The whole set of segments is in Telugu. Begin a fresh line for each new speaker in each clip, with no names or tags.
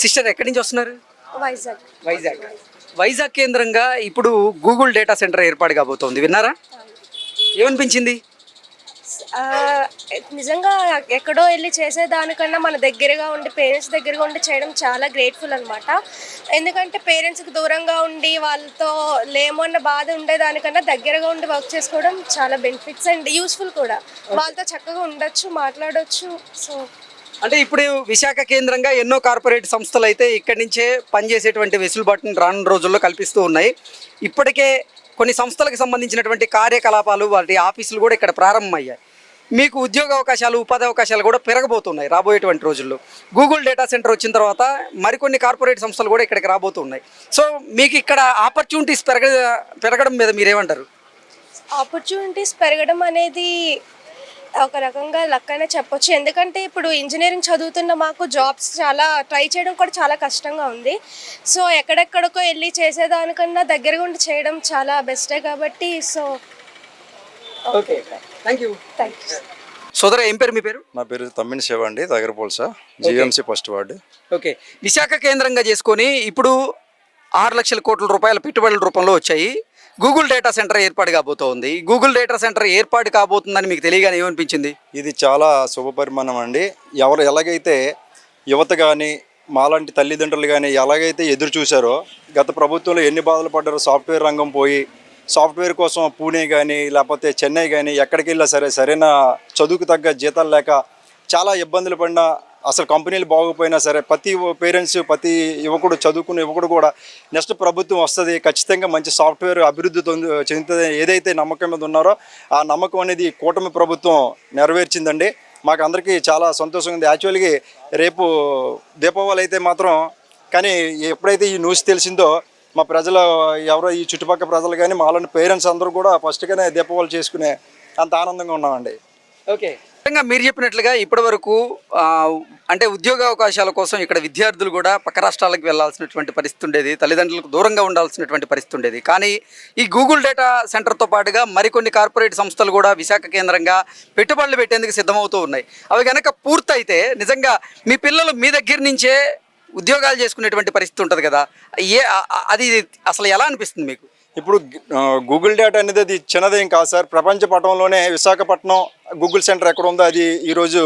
సిస్టర్ ఎక్కడి నుంచి వస్తున్నారు?
వైజాగ్.
వైజాగ్. వైజాగ్ కేంద్రంగా ఇప్పుడు గూగుల్ డేటా సెంటర్ ఏర్పాటు కాబోతోంది. విన్నారా? ఏమనిపించింది?
నిజంగా ఎక్కడో వెళ్ళి చేసేదానికన్నా మన దగ్గరగా ఉండి పేరెంట్స్ దగ్గరగా ఉండి చేయడం చాలా గ్రేట్ఫుల్ అనమాట ఎందుకంటే పేరెంట్స్కి దూరంగా ఉండి వాళ్ళతో లేమో అన్న బాధ ఉండేదానికన్నా దగ్గరగా ఉండి వర్క్ చేసుకోవడం చాలా బెనిఫిట్స్ అండ్. యూస్ఫుల్ కూడా. వాళ్ళతో చక్కగా ఉండొచ్చు మాట్లాడొచ్చు. సో
అంటే ఇప్పుడు విశాఖ కేంద్రంగా ఎన్నో కార్పొరేట్ సంస్థలు అయితే ఇక్కడి నుంచే పనిచేసేటువంటి వెసులుబాటును రానున్న రోజుల్లో కల్పిస్తూ ఉన్నాయి. ఇప్పటికే కొన్ని సంస్థలకు సంబంధించినటువంటి కార్యకలాపాలు వాటి ఆఫీసులు కూడా ఇక్కడ ప్రారంభమయ్యాయి. మీకు ఉద్యోగ అవకాశాలు ఉపాధి అవకాశాలు కూడా పెరగబోతున్నాయి రాబోయేటువంటి రోజుల్లో. గూగుల్ డేటా సెంటర్ వచ్చిన తర్వాత మరికొన్ని కార్పొరేట్ సంస్థలు కూడా ఇక్కడికి రాబోతున్నాయి. సో మీకు ఇక్కడ ఆపర్చునిటీస్ పెరగ పెరగడం మీద మీరేమంటారు?
ఆపర్చునిటీస్ పెరగడం అనేది ఒక రకంగా లక్ అనే చెప్పొచ్చు. ఎందుకంటే ఇప్పుడు ఇంజనీరింగ్ చదువుతున్న మాకు జాబ్స్ చాలా ట్రై చేయడం కూడా చాలా కష్టంగా ఉంది. సో ఎక్కడెక్కడికో వెళ్ళి చేసేదానికన్నా దగ్గరగా ఉండి చేయడం చాలా బెస్టే కాబట్టి so
okay thank you
thank you
సోదర ఏం పేరు మీ పేరు?
నా పేరు తమ్మిని శివ అండి దగ్గర పోల్సా GMC first ward.
Okay Visakha కేంద్రంగా చేసుకొని ఇప్పుడు ఆరు లక్షల కోట్ల రూపాయల పెట్టుబడుల రూపంలో వచ్చాయి. గూగుల్ డేటా సెంటర్ ఏర్పాటు కాబోతోంది. గూగుల్ డేటా సెంటర్ ఏర్పాటు కాబోతుందని మీకు తెలియగానే ఏమనిపించింది?
ఇది చాలా శుభపరిమాణం అండి. ఎవరు ఎలాగైతే యువత కానీ మాలాంటి తల్లిదండ్రులు కానీ ఎలాగైతే ఎదురు చూశారో గత ప్రభుత్వంలో ఎన్ని బాధలు పడ్డారో సాఫ్ట్వేర్ రంగం పోయి సాఫ్ట్వేర్ కోసం పూణే కానీ లేకపోతే చెన్నై కానీ ఎక్కడికి వెళ్ళినా సరే సరైన చదువుకు తగ్గ జీతాలు లేక చాలా ఇబ్బందులు పడినా అసలు కంపెనీలు బాగోపోయినా సరే ప్రతి పేరెంట్స్ ప్రతి యువకుడు చదువుకున్న యువకుడు కూడా నెక్స్ట్ ప్రభుత్వం వస్తుంది ఖచ్చితంగా మంచి సాఫ్ట్వేర్ అభివృద్ధి చెందుతుంది ఏదైతే నమ్మకం మీద ఉన్నారో ఆ నమ్మకం అనేది కూటమి ప్రభుత్వం నెరవేర్చిందండి. మాకు అందరికీ చాలా సంతోషంగా ఉంది. యాక్చువల్గా రేపు దీపావళి అయితే మాత్రం కానీ ఎప్పుడైతే ఈ న్యూస్ తెలిసిందో మా ప్రజలు ఎవరో ఈ చుట్టుపక్కల ప్రజలు కానీ మాలోని పేరెంట్స్ అందరూ కూడా ఫస్ట్గానే దీపావళి చేసుకునే అంత ఆనందంగా ఉన్నామండి.
ఓకే. నిజంగా మీరు చెప్పినట్లుగా ఇప్పటి వరకు అంటే ఉద్యోగ అవకాశాల కోసం ఇక్కడ విద్యార్థులు కూడా పక్క రాష్ట్రాలకు వెళ్ళాల్సినటువంటి పరిస్థితి ఉండేది తల్లిదండ్రులకు దూరంగా ఉండాల్సినటువంటి పరిస్థితి ఉండేది. కానీ ఈ గూగుల్ డేటా సెంటర్తో పాటుగా మరికొన్ని కార్పొరేట్ సంస్థలు కూడా విశాఖ కేంద్రంగా పెట్టుబడులు పెట్టేందుకు సిద్ధమవుతూ ఉన్నాయి. అవి కనుక పూర్తయితే నిజంగా మీ పిల్లలు మీ దగ్గర నుంచే ఉద్యోగాలు చేసుకునేటువంటి పరిస్థితి ఉంటుంది కదా. ఏ అది అసలు ఎలా అనిపిస్తుంది మీకు?
ఇప్పుడు గూగుల్ డేటా అనేది అది చిన్నదేం కాదు సార్. ప్రపంచ పటంలోనే విశాఖపట్నం గూగుల్ సెంటర్ ఎక్కడ ఉందో అది ఈరోజు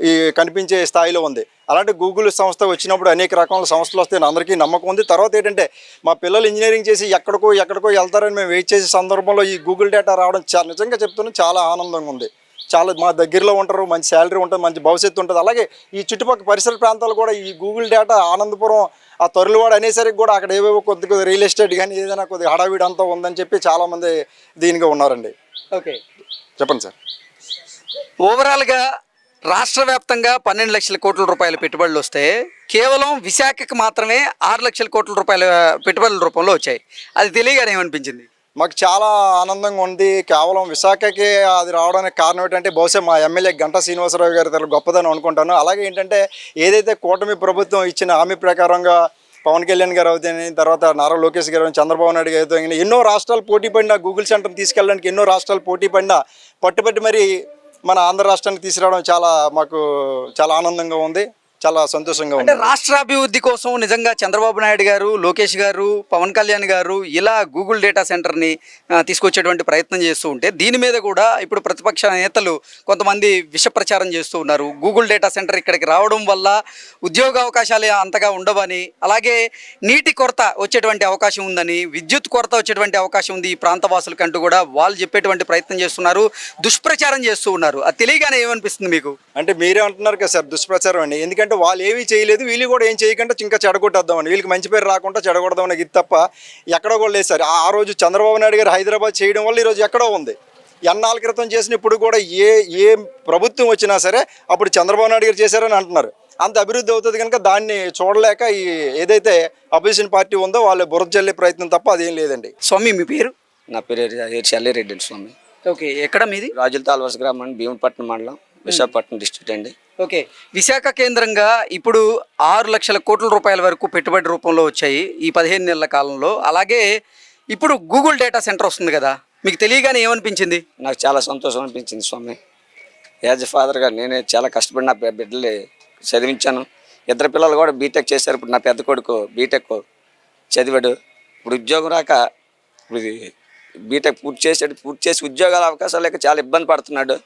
ఈ కనిపించే స్థాయిలో ఉంది. అలాంటి గూగుల్ సంస్థ వచ్చినప్పుడు అనేక రకాల సంస్థలు వస్తాయని అందరికీ నమ్మకం ఉంది. తర్వాత ఏంటంటే మా పిల్లలు ఇంజనీరింగ్ చేసి ఎక్కడికో ఎక్కడికో వెళ్తారని మేము వెయిట్ చేసే సందర్భంలో ఈ గూగుల్ డేటా రావడం చాలా నిజంగా చెప్తున్నాను చాలా ఆనందంగా ఉంది. చాలా మా దగ్గరలో ఉంటారు మంచి శాలరీ ఉంటుంది మంచి భవిష్యత్తు ఉంటుంది. అలాగే ఈ చుట్టుపక్కల పరిసర ప్రాంతాలు కూడా ఈ గూగుల్ డేటా ఆనందపురం ఆ తొరలవాడు అనేసరికి కూడా అక్కడ ఏవేవో కొద్ది కొద్ది రియల్ ఎస్టేట్ కానీ ఏదైనా కొద్దిగా హడావిడి అంతా ఉందని చెప్పి చాలామంది దీనిగా ఉన్నారండి.
ఓకే.
చెప్పండి సార్.
ఓవరాల్గా రాష్ట్ర వ్యాప్తంగా పన్నెండు లక్షల కోట్ల రూపాయల పెట్టుబడులు వస్తే కేవలం విశాఖకి మాత్రమే ఆరు లక్షల కోట్ల రూపాయల పెట్టుబడుల రూపంలో వచ్చాయి. అది తెలియగానే ఏమనిపించింది?
మాకు చాలా ఆనందంగా ఉంది. కేవలం విశాఖకి అది రావడానికి కారణం ఏంటంటే బహుశా మా ఎమ్మెల్యే గంటా శ్రీనివాసరావు గారి తల గొప్పదని అనుకుంటాను. అలాగే ఏంటంటే ఏదైతే కూటమి ప్రభుత్వం ఇచ్చిన హామీ ప్రకారంగా పవన్ కళ్యాణ్ గారు అవుతాయని తర్వాత నారా లోకేష్ గారు చంద్రబాబు నాయుడు గారు అవుతాయని ఎన్నో రాష్ట్రాలు పోటీ పడిన గూగుల్ సెంటర్ తీసుకెళ్ళడానికి ఎన్నో రాష్ట్రాలు పోటీ పడినా పట్టుబట్టి మరి మన ఆంధ్ర రాష్ట్రానికి తీసుకురావడం చాలా మాకు చాలా ఆనందంగా ఉంది. చాలా సంతోషంగా
అంటే
ఉంది.
రాష్ట్రాభివృద్ధి కోసం నిజంగా చంద్రబాబు నాయుడు గారు లోకేష్ గారు పవన్ కళ్యాణ్ గారు ఇలా గూగుల్ డేటా సెంటర్ని తీసుకొచ్చేటువంటి ప్రయత్నం చేస్తూ ఉంటే దీని మీద కూడా ఇప్పుడు ప్రతిపక్ష నేతలు కొంతమంది విష ప్రచారం చేస్తూ ఉన్నారు. గూగుల్ డేటా సెంటర్ ఇక్కడికి రావడం వల్ల ఉద్యోగ అవకాశాలు అంతగా ఉండవని అలాగే నీటి కొరత వచ్చేటువంటి అవకాశం ఉందని విద్యుత్ కొరత వచ్చేటువంటి అవకాశం ఉంది ఈ ప్రాంత వాసులకంటూ కూడా వాళ్ళు చెప్పేటువంటి ప్రయత్నం చేస్తున్నారు దుష్ప్రచారం చేస్తూ ఉన్నారు. అది తెలియగానే ఏమనిపిస్తుంది మీకు?
అంటే మీరే అంటున్నారు కదా సార్ దుష్ప్రచారం అండి ఎందుకంటే వాళ్ళు ఏమీ చేయలేదు వీళ్ళు కూడా ఏం చేయకుండా ఇంకా చెడగొట్టేద్దామని. వీళ్ళకి మంచి పేరు రాకుండా చెడగొడదామని ఇది తప్ప ఎక్కడో కూడా లేదు సార్. ఆ రోజు చంద్రబాబు నాయుడు గారు హైదరాబాద్ చేయడం వల్ల ఈరోజు ఎక్కడో ఉంది. ఎన్నాళ్ళ క్రితం చేసిన ఇప్పుడు కూడా ఏ ఏ ప్రభుత్వం వచ్చినా సరే అప్పుడు చంద్రబాబు నాయుడు గారు చేశారని అంటున్నారు. అంత అభివృద్ధి అవుతుంది కనుక దాన్ని చూడలేక ఈ ఏదైతే అపోజిషన్ పార్టీ ఉందో వాళ్ళు బురద జల్లే ప్రయత్నం తప్ప అదేం లేదండి.
స్వామి మీ పేరు?
నా పేరు రెడ్డి స్వామి.
ఓకే ఎక్కడ మీది?
రాజుల తాల్వరస గ్రామం భీమపట్నం మండలం విశాఖపట్నం డిస్ట్రిక్ట్ అండి.
ఓకే. విశాఖ కేంద్రంగా ఇప్పుడు ఆరు లక్షల కోట్ల రూపాయల వరకు పెట్టుబడి రూపంలో వచ్చాయి ఈ పదిహేను నెలల కాలంలో. అలాగే ఇప్పుడు గూగుల్ డేటా సెంటర్ వస్తుంది కదా మీకు తెలియగానే ఏమనిపించింది?
నాకు చాలా సంతోషం అనిపించింది స్వామి. యాజ్ ఎ ఫాదర్గా నేనే చాలా కష్టపడి నా బిడ్డలు చదివించాను. ఇద్దరు పిల్లలు కూడా బీటెక్ చేశారు. ఇప్పుడు నా పెద్ద కొడుకు బీటెక్ చదివాడు. ఇప్పుడు ఉద్యోగం రాక ఇప్పుడు బీటెక్ పూర్తి చేసాడు పూర్తి చేసి ఉద్యోగాల అవకాశాలు లేక చాలా ఇబ్బంది పడుతున్నాడు.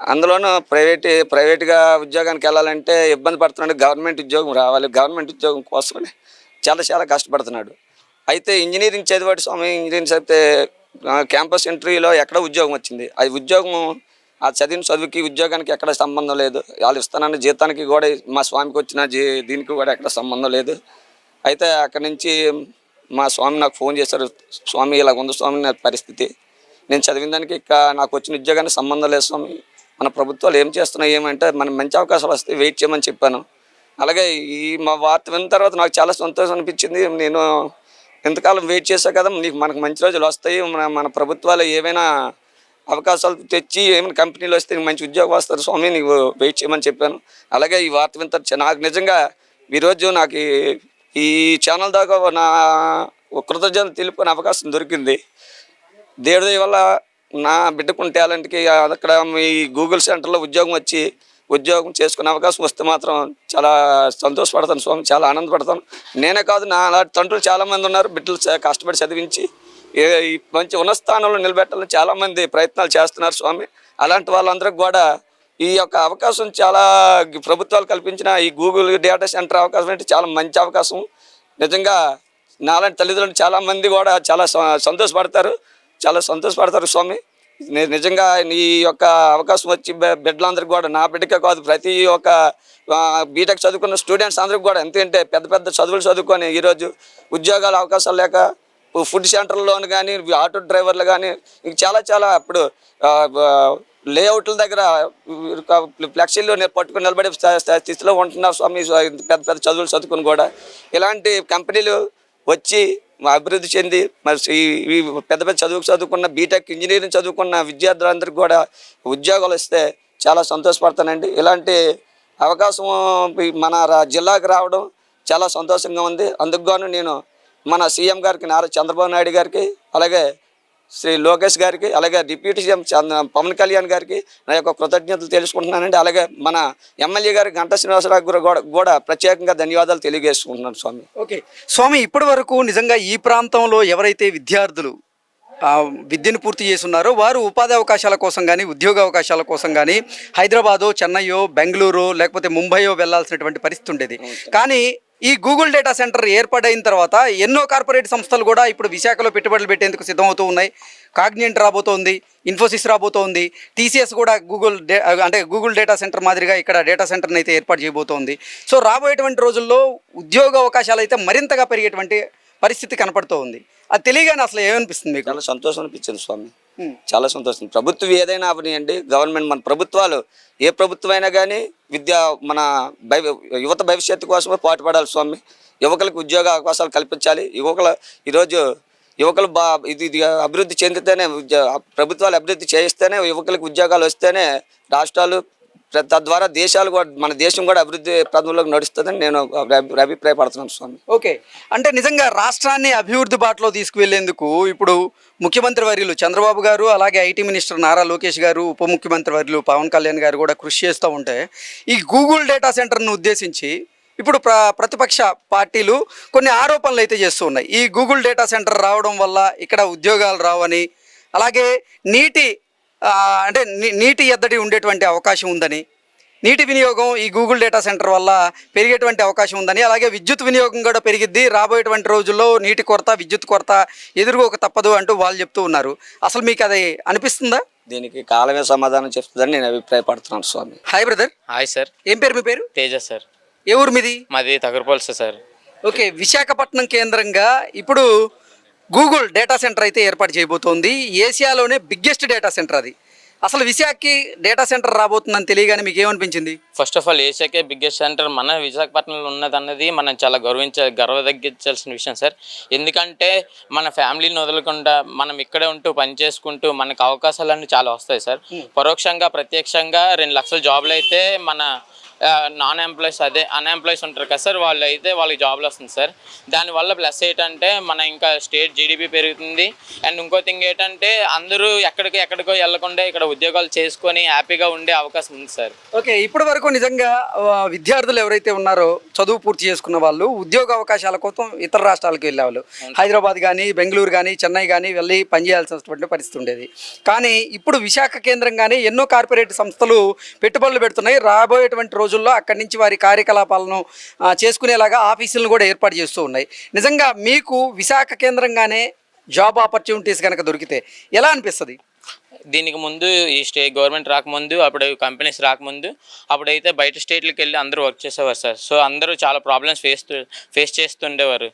అందులోనూ ప్రైవేట్ ప్రైవేట్గా ఉద్యోగానికి వెళ్ళాలంటే ఇబ్బంది పడుతున్నాడు. గవర్నమెంట్ ఉద్యోగం రావాలి. గవర్నమెంట్ ఉద్యోగం కోసమని చాలా చాలా కష్టపడుతున్నాడు. అయితే ఇంజనీరింగ్ చదివాడు స్వామి. ఇంజనీరింగ్ చదివితే క్యాంపస్ ఇంటర్వ్యూలో ఎక్కడ ఉద్యోగం వచ్చింది. అది ఉద్యోగం ఆ చదివిన చదువుకి ఉద్యోగానికి ఎక్కడ సంబంధం లేదు. వాళ్ళు ఇస్తానన్న జీతానికి కూడా మా స్వామికి వచ్చిన జీ దీనికి కూడా ఎక్కడ సంబంధం లేదు. అయితే అక్కడి నుంచి మా స్వామి నాకు ఫోన్ చేశారు. స్వామి ఇలా ఉంది స్వామి నా పరిస్థితి. నేను చదివిన దానికి ఇక నాకు వచ్చిన ఉద్యోగానికి సంబంధం లేదు స్వామి. మన ప్రభుత్వాలు ఏం చేస్తున్నాయి ఏమంటే మనం మంచి అవకాశాలు వస్తే వెయిట్ చేయమని చెప్పాను. అలాగే ఈ మా వార్త విన్న తర్వాత నాకు చాలా సంతోషం అనిపించింది. నేను ఎంతకాలం వెయిట్ చేశా కదా నీకు మనకు మంచి రోజులు వస్తాయి. మన మన ప్రభుత్వాలు ఏమైనా అవకాశాలు తెచ్చి ఏమైనా కంపెనీలు వస్తే నీకు మంచి ఉద్యోగం వస్తారు స్వామి నీకు వెయిట్ చేయమని చెప్పాను. అలాగే ఈ వార్త విన్న తర్వాత నాకు నిజంగా ఈరోజు నాకు ఈ- ఛానల్ దాకా నా కృతజ్ఞత తెలుపుకునే అవకాశం దొరికింది. దేవుడి వల్ల నా బిడ్డకున్న టాలెంట్కి అక్కడ మీ గూగుల్ సెంటర్లో ఉద్యోగం వచ్చి ఉద్యోగం చేసుకునే అవకాశం వస్తే మాత్రం చాలా సంతోషపడతాను స్వామి చాలా ఆనందపడతాను. నేనే కాదు నా అలాంటి తండ్రులు చాలామంది ఉన్నారు బిడ్డలు కష్టపడి చదివించి మంచి ఉన్నత స్థానంలో నిలబెట్టాలని చాలామంది ప్రయత్నాలు చేస్తున్నారు స్వామి. అలాంటి వాళ్ళందరికి కూడా ఈ యొక్క అవకాశం చాలా ప్రభుత్వాలు కల్పించిన ఈ గూగుల్ డేటా సెంటర్ అవకాశం అంటే చాలా మంచి అవకాశం. నిజంగా నాలాంటి తల్లిదండ్రులు చాలామంది కూడా చాలా స- సంతోషపడతారు. చాలా సంతోషపడతారు స్వామి. నేను నిజంగా ఈ యొక్క అవకాశం వచ్చి బి- బిడ్డలందరికీ కూడా నా బిడ్డకే కాదు ప్రతి ఒక్క బీటెక్ చదువుకున్న స్టూడెంట్స్ అందరికి కూడా ఎంతంటే పెద్ద పెద్ద చదువులు చదువుకొని ఈరోజు ఉద్యోగాల అవకాశాలు లేక ఫుడ్ సెంటర్లోను కానీ ఆటో డ్రైవర్లు కానీ ఇంక చాలా చాలా ఇప్పుడు లేఅవుట్ల దగ్గర ఫ్లెక్సీలు పట్టుకుని నిలబడే స్థితిలో ఉంటున్నారు స్వామి పెద్ద పెద్ద చదువులు చదువుకుని కూడా. ఇలాంటి కంపెనీలు వచ్చి అభివృద్ధి చెంది మరి ఈ- పెద్ద పెద్ద చదువుకు చదువుకున్న బీటెక్ ఇంజనీరింగ్ చదువుకున్న విద్యార్థులందరికీ కూడా ఉద్యోగాలు ఇస్తే చాలా సంతోషపడతానండి. ఇలాంటి అవకాశం మన రా- జిల్లాకు రావడం చాలా సంతోషంగా ఉంది. అందుకు గాను నేను మన సీఎం గారికి నారా చంద్రబాబు నాయుడు గారికి అలాగే శ్రీ లోకేష్ గారికి అలాగే డిప్యూటీ సీఎం చంద్ర- పవన్ కళ్యాణ్ గారికి నా యొక్క కృతజ్ఞతలు తెలుసుకుంటున్నానండి. అలాగే మన ఎమ్మెల్యే గారి గంటా శ్రీనివాసరావు గారు కూడా కూడా ప్రత్యేకంగా ధన్యవాదాలు తెలియజేసుకుంటున్నాను స్వామి.
ఓకే. స్వామి ఇప్పటి వరకు నిజంగా ఈ ప్రాంతంలో ఎవరైతే విద్యార్థులు విద్యను పూర్తి చేస్తున్నారో వారు ఉపాధి అవకాశాల కోసం కానీ ఉద్యోగ అవకాశాల కోసం కానీ హైదరాబాదో చెన్నైయో బెంగళూరు లేకపోతే ముంబైయో వెళ్ళాల్సినటువంటి పరిస్థితి ఉండేది. కానీ ఈ గూగుల్ డేటా సెంటర్ ఏర్పాటైన తర్వాత ఎన్నో కార్పొరేట్ సంస్థలు కూడా ఇప్పుడు విశాఖలో పెట్టుబడులు పెట్టేందుకు సిద్ధమవుతూ ఉన్నాయి. కాగ్నియంట్ రాబోతోంది ఇన్ఫోసిస్ రాబోతోంది టీసీఎస్ కూడా గూగుల్ డే అంటే గూగుల్ డేటా సెంటర్ మాదిరిగా ఇక్కడ డేటా సెంటర్ని అయితే ఏర్పాటు చేయబోతోంది. సో రాబోయేటువంటి రోజుల్లో ఉద్యోగ అవకాశాలు అయితే మరింతగా పెరిగేటువంటి పరిస్థితి కనపడుతూ ఉంది అది తెలియగానే అసలు ఏమనిపిస్తుంది మీకు?
చాలా సంతోషం అనిపించింది స్వామి.
Hmm.
చాలా సంతోషం. ప్రభుత్వం ఏదైనా అవనియండి. గవర్నమెంట్ మన ప్రభుత్వాలు ఏ ప్రభుత్వమైనా కానీ విద్య మన యువత భవిష్యత్తు కోసమే పాటుపడాలి స్వామి. యువకులకు ఉద్యోగ అవకాశాలు కల్పించాలి. యువకుల ఈరోజు యువకులు బా ఇది ఇది అభివృద్ధి చెందితేనే ఉద్య- ప్రభుత్వాలు అభివృద్ధి చేయిస్తేనే యువకులకు ఉద్యోగాలు వస్తేనే రాష్ట్రాలు తద్వారా దేశాలు కూడా మన దేశం కూడా అభివృద్ధి పదంలోకి నడుస్తుందని నేను అభి- అభిప్రాయపడుతున్నాను స్వామి.
ఓకే. అంటే నిజంగా రాష్ట్రాన్ని అభివృద్ధి బాటలో తీసుకువెళ్ళేందుకు ఇప్పుడు ముఖ్యమంత్రి వర్యులు చంద్రబాబు గారు అలాగే ఐటీ మినిస్టర్ నారా లోకేష్ గారు ఉప ముఖ్యమంత్రి వర్యులు పవన్ కళ్యాణ్ గారు కూడా కృషి చేస్తూ ఉంటే ఈ గూగుల్ డేటా సెంటర్ను ఉద్దేశించి ఇప్పుడు ప్ర ప్రతిపక్ష పార్టీలు కొన్ని ఆరోపణలు అయితే చేస్తూ ఉన్నాయి. ఈ గూగుల్ డేటా సెంటర్ రావడం వల్ల ఇక్కడ ఉద్యోగాలు రావని అలాగే నీటి అంటే నీటి ఎద్దడి ఉండేటువంటి అవకాశం ఉందని నీటి వినియోగం ఈ గూగుల్ డేటా సెంటర్ వల్ల పెరిగేటువంటి అవకాశం ఉందని అలాగే విద్యుత్ వినియోగం కూడా పెరిగిద్ది. రాబోయేటువంటి రోజుల్లో నీటి కొరత విద్యుత్ కొరత ఎదురుకోక తప్పదు అంటూ వాళ్ళు చెప్తూ ఉన్నారు. అసలు మీకు అది అనిపిస్తుందా?
దీనికి కాలమే సమాధానం చెప్తుందని నేను అభిప్రాయపడుతున్నాను స్వామి.
Hi brother.
Hi sir.
ఏం పేరు మీ పేరు?
తేజ సార్.
ఏ ఊరు మీది?
మాది తగరపల్స సార్.
ఓకే విశాఖపట్నం కేంద్రంగా ఇప్పుడు గూగుల్ డేటా సెంటర్ అయితే ఏర్పాటు చేయబోతోంది. ఏసియాలోనే బిగ్గెస్ట్ డేటా సెంటర్ అది. అసలు విశాఖకి డేటా సెంటర్ రాబోతుందని తెలియగానే మీకు ఏమనిపించింది?
ఫస్ట్ ఆఫ్ ఆల్ ఏషియాకే బిగ్గెస్ట్ సెంటర్. మన విశాఖపట్నంలో ఉన్నదన్నది మనం చాలా గౌరవించ గర్వ తగ్గించాల్సిన విషయం సార్. ఎందుకంటే మన ఫ్యామిలీని వదలకుండా మనం ఇక్కడే ఉంటూ పని చేసుకుంటూ మనకు అవకాశాలన్నీ చాలా వస్తాయి సార్. పరోక్షంగా ప్రత్యక్షంగా రెండు లక్షల జాబ్లు అయితే మన నాన్ ఎంప్లాయీస్ అదే అన్ఎంప్లాయీస్ ఉంటారు కదా సార్ వాళ్ళు అయితే వాళ్ళకి జాబ్లు వస్తుంది సార్. దానివల్ల ప్లస్ ఏంటంటే మన ఇంకా స్టేట్ జీడిపి పెరుగుతుంది. అండ్ ఇంకో థింగ్ ఏంటంటే అందరూ ఎక్కడికి ఎక్కడికో వెళ్ళకుండా ఇక్కడ ఉద్యోగాలు చేసుకొని హ్యాపీగా ఉండే అవకాశం ఉంది సార్.
ఓకే ఇప్పటి వరకు నిజంగా విద్యార్థులు ఎవరైతే ఉన్నారో చదువు పూర్తి చేసుకున్న వాళ్ళు ఉద్యోగ అవకాశాల కోసం ఇతర రాష్ట్రాలకు వెళ్ళేవాళ్ళు. హైదరాబాద్ కానీ బెంగళూరు కానీ చెన్నై కానీ వెళ్ళి పనిచేయాల్సినటువంటి పరిస్థితి ఉండేది. కానీ ఇప్పుడు విశాఖ కేంద్రంగానే ఎన్నో కార్పొరేట్ సంస్థలు పెట్టుబడులు పెడుతున్నాయి. రాబోయేటువంటి రోజుల్లో అక్కడి నుంచి వారి కార్యకలాపాలను చేసుకునేలాగా ఆఫీసులను కూడా ఏర్పాటు చేస్తూ ఉన్నాయి. నిజంగా మీకు విశాఖ కేంద్రంగానే జాబ్ ఆపర్చునిటీస్ కనుక దొరికితే ఎలా అనిపిస్తుంది?
దీనికి ముందు ఈ స్టే గవర్నమెంట్ రాకముందు అప్పుడు కంపెనీస్ రాకముందు అప్పుడైతే బయట స్టేట్లకు వెళ్ళి అందరూ వర్క్ చేసేవారు సార్. సో అందరూ చాలా ప్రాబ్లమ్స్ ఫేస్ ఫేస్ చేస్తుండేవారు.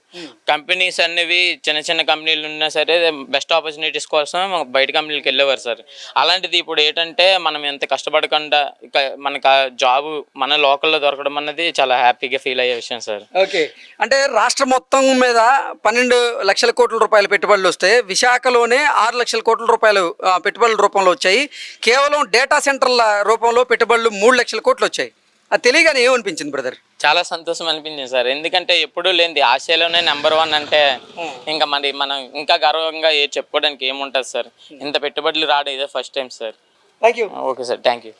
కంపెనీస్ అనేవి చిన్న చిన్న కంపెనీలు ఉన్నా సరే బెస్ట్ ఆపర్చునిటీస్ కోసం బయట కంపెనీలకు వెళ్ళేవారు సార్. అలాంటిది ఇప్పుడు ఏంటంటే మనం ఎంత కష్టపడకుండా మనకు ఆ జాబ్ మన లోకల్లో దొరకడం అన్నది చాలా హ్యాపీగా ఫీల్ అయ్యే విషయం సార్.
ఓకే. అంటే రాష్ట్రం మొత్తం మీద పన్నెండు లక్షల కోట్ల రూపాయల పెట్టుబడులు వస్తే విశాఖలోనే ఆరు లక్షల కోట్ల రూపాయలు పెట్టుబడుల రూపంలో వచ్చాయి. కేవలం డేటా సెంటర్ల రూపంలో పెట్టుబడులు మూడు లక్షల కోట్లు వచ్చాయి. అది తెలియగానే ఏమనిపించింది బ్రదర్?
చాలా సంతోషం అనిపించింది సార్. ఎందుకంటే ఎప్పుడూ లేనిది ఆసియాలోనే నెంబర్ వన్ అంటే ఇంకా మరి మనం ఇంకా గర్వంగా ఏ చెప్పుకోవడానికి ఏముంటుంది సార్. ఇంత పెట్టుబడులు రావడం ఇదే first time sir.
Thank you
okay sir. Thank you